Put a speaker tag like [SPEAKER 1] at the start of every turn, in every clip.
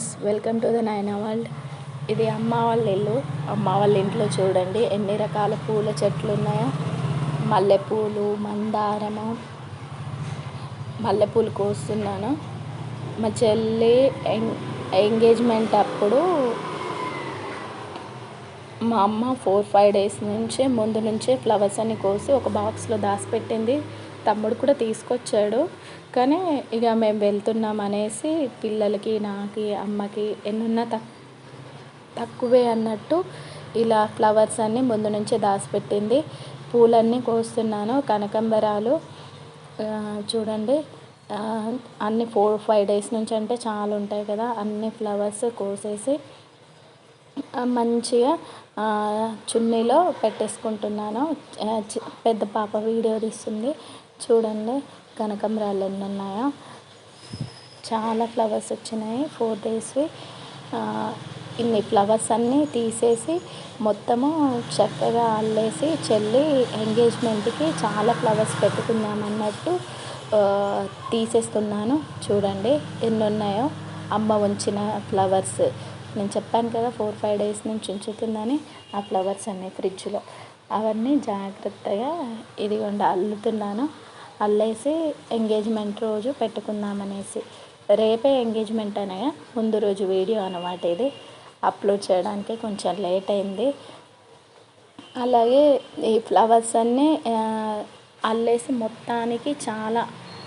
[SPEAKER 1] Welcome to the Naina world. ఇది అమ్మ వాళ్ళ ఇల్లు. అమ్మ వాళ్ళ ఇంట్లో చూడండి ఎన్ని రకాల పూల చెట్లు ఉన్నాయో. మల్లెపూలు మందారము. మల్లెపూలు కోస్తున్నాను. మా చెల్లి ఎంగేజ్మెంట్ అప్పుడు మా అమ్మ ఫోర్ ఫైవ్ డేస్ నుంచి ముందు నుంచే ఫ్లవర్స్ అన్ని కోసి ఒక బాక్స్లో దాచిపెట్టింది. తమ్ముడు కూడా తీసుకొచ్చాడు. కానీ ఇక మేము వెళ్తున్నాం అనేసి పిల్లలకి నాకు అమ్మకి ఎన్నున్నా తక్ తక్కువే అన్నట్టు ఇలా ఫ్లవర్స్ అన్నీ ముందు నుంచే దాచిపెట్టింది. పూలన్నీ కోస్తున్నాను కనకంబరాలు చూడండి అన్ని ఫోర్ ఫైవ్ డేస్ నుంచి అంటే చాలా ఉంటాయి కదా అన్ని ఫ్లవర్స్ కోసేసి మంచిగా చున్నీలో పెట్టేసుకుంటున్నాను. చి- పెద్ద పాప వీడియో తీస్తుంది. చూడండి కనకంబరాలు ఎన్ని ఉన్నాయో. చాలా ఫ్లవర్స్ వచ్చినాయి ఫోర్ డేస్వి ఇన్ని ఫ్లవర్స్ అన్నీ తీసేసి మొత్తము చక్కగా అల్లేసి చెల్లి ఎంగేజ్మెంట్కి చాలా ఫ్లవర్స్ పెట్టుకుందాం అన్నట్టు తీసేస్తున్నాను. చూడండి ఎన్ని ఉన్నాయో. అమ్మ ఉంచిన ఫ్లవర్స్ నేను చెప్పాను కదా ఫోర్ ఫైవ్ డేస్ నుంచి ఉంచుతుందని ఆ ఫ్లవర్స్ అన్నీ ఫ్రిడ్జ్లో అవన్నీ జాగ్రత్తగా ఇదిగోండి అల్లుతున్నాను. అల్లేసి ఎంగేజ్మెంట్ రోజు పెట్టుకుందామనేసి. రేపే ఎంగేజ్మెంట్ అనగా ముందు రోజు వీడియో అనమాట ఇది. అప్లోడ్ చేయడానికి కొంచెం లేట్ అయింది. అలాగే ఈ ఫ్లవర్స్ అన్నీ అల్లేసి మొత్తానికి చాలా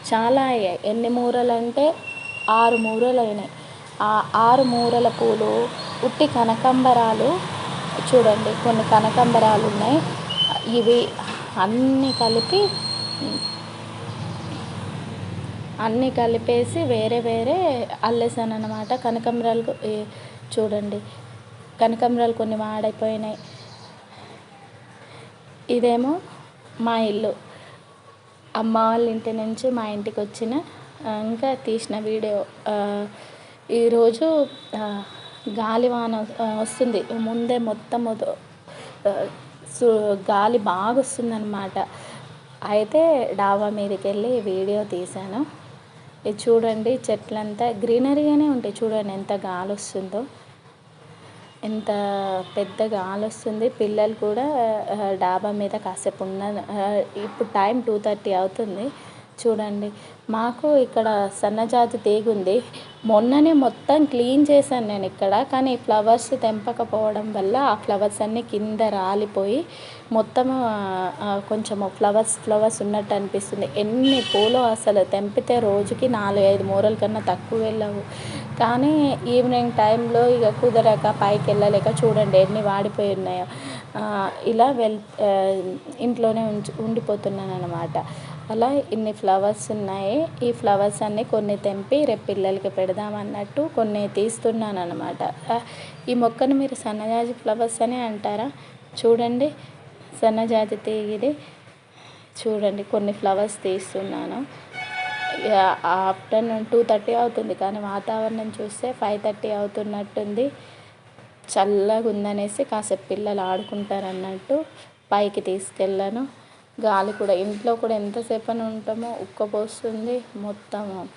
[SPEAKER 1] చాలా అయ్యాయి. ఎన్ని మూరలు అంటే ఆరు మూరలు అయినాయి ఆ ఆరు మూరల పూలు ఉట్టి కనకంబరాలు చూడండి కొన్ని కనకంబరాలు ఉన్నాయి. ఇవి అన్నీ కలిపి అన్నీ కలిపేసి వేరే వేరే అల్లేసాను అనమాట కనకంబరాలు చూడండి. కనకంబరాలు కొన్ని వాడైపోయినాయి. ఇదేమో మా ఇల్లు. అమ్మ వాళ్ళ ఇంటి నుంచి మా ఇంటికి వచ్చిన ఇంకా తీసిన వీడియో. ఈరోజు గాలివాన వస్తుంది. ముందే మొత్తం గాలి బాగా వస్తుందన్నమాట. అయితే డాబా మీదకి వెళ్ళి వీడియో తీశాను. ఇది చూడండి చెట్లంతా గ్రీనరీగానే ఉంటాయి. చూడండి ఎంత గాలి వస్తుందో ఎంత పెద్ద గాలి వస్తుంది పిల్లలు కూడా డాబా మీద కాసేపు ఉన్న ఇప్పుడు టైం టూ థర్టీ అవుతుంది. చూడండి. మాకు ఇక్కడ సన్నజాతి తీగ ఉంది మొన్ననే మొత్తం క్లీన్ చేశాను నేను ఇక్కడ. కానీ ఫ్లవర్స్ తెంపకపోవడం వల్ల ఆ ఫ్లవర్స్ అన్నీ కింద రాలిపోయి మొత్తం కొంచెం ఫ్లవర్స్ ఫ్లవర్స్ ఉన్నట్టు అనిపిస్తుంది. ఎన్ని పూలు అసలు తెంపితే రోజుకి నాలుగు ఐదు మూరల కన్నా తక్కువ వెళ్ళవు. కానీ ఈవినింగ్ టైంలో ఇక కుదరక పైకి వెళ్ళలేక చూడండి ఎన్ని వాడిపోయి ఉన్నాయో. ఇలా వెల్ ఇంట్లోనే ఉంచి ఉండిపోతున్నాను అనమాట అలా ఇన్ని ఫ్లవర్స్ ఉన్నాయి. ఈ ఫ్లవర్స్ అన్నీ కొన్ని తెంపి రేపు పిల్లలకి పెడదాం అన్నట్టు కొన్ని తీస్తున్నాను అనమాట ఈ మొక్కను మీరు సన్నజాజి ఫ్లవర్స్ అని అంటారా? చూడండి. సన్నజాజి తీగిది చూడండి కొన్ని ఫ్లవర్స్ తీస్తున్నాను. ఆఫ్టర్నూన్ టూ థర్టీ అవుతుంది కానీ వాతావరణం చూస్తే ఫైవ్ థర్టీ అవుతున్నట్టుంది. చల్లగా ఉందనేసి కాసేపు పిల్లలు ఆడుకుంటారు అన్నట్టు పైకి తీసుకెళ్ళాను. గాలి కూడా. ఇంట్లో కూడా ఎంతసేపు అని ఉంటామో ఉక్కపోస్తుంది మొత్తము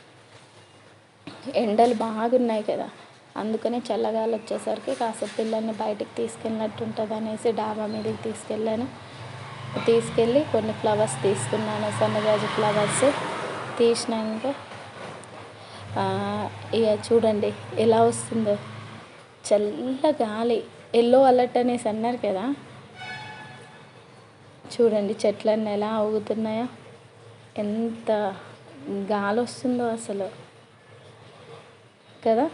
[SPEAKER 1] ఎండలు బాగున్నాయి కదా. అందుకని చల్లగాలి వచ్చేసరికి కాసేపు పిల్లల్ని బయటికి తీసుకెళ్ళినట్టు ఉంటుంది అనేసి డాబా మీదకి తీసుకెళ్ళాను. తీసుకెళ్ళి కొన్ని ఫ్లవర్స్ తీసుకున్నాను. సన్నజాజి ఫ్లవర్స్ తీసినాక ఇక చూడండి ఎలా వస్తుందో. చల్ల గాలి. ఎల్లో అలర్ట్ అనేసి అన్నారు కదా. చూడండి చెట్లన్నీ ఎలా ఊగుతున్నాయో ఎంత గాలి వస్తుందో అసలు. కదా?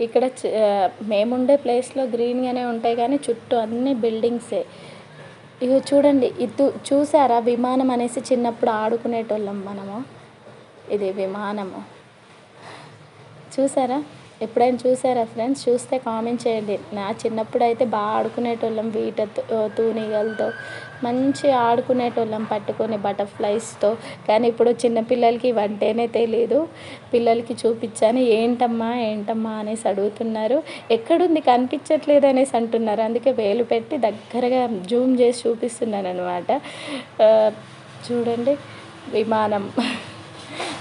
[SPEAKER 1] ఇక్కడ చ- మేముండే ప్లేస్లో గ్రీన్గానే ఉంటాయి కానీ చుట్టూ అన్ని బిల్డింగ్సే. ఇక చూడండి ఇది చూసారా విమానం అనేసి చిన్నప్పుడు ఆడుకునేటోళ్ళం మనము. ఇది విమానము. చూసారా? ఎప్పుడైనా చూసారా ఫ్రెండ్స్? చూస్తే కామెంట్ చేయండి. నా చిన్నప్పుడు అయితే బాగా ఆడుకునేటోళ్ళం వీట తూనిగలతో. మంచి ఆడుకునేటోళ్ళం పట్టుకొని బటర్ఫ్లైస్తో. కానీ ఇప్పుడు చిన్నపిల్లలకి ఇవంటేనే తెలియదు పిల్లలకి చూపించాను. ఏంటమ్మా ఏంటమ్మా? అనేసి అడుగుతున్నారు. ఎక్కడుంది? కనిపించట్లేదు అనేసి అంటున్నారు. అందుకే వేలు పెట్టి దగ్గరగా జూమ్ చేసి చూపిస్తున్నాను అనమాట చూడండి. విమానం.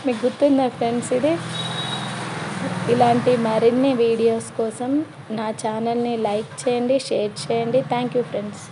[SPEAKER 1] మీకు గుర్తుందా ఫ్రెండ్స్ ఇది? ఇలాంటి మరిన్ని వీడియోస్ కోసం నా ఛానల్ని లైక్ చేయండి షేర్ చేయండి. Thank you friends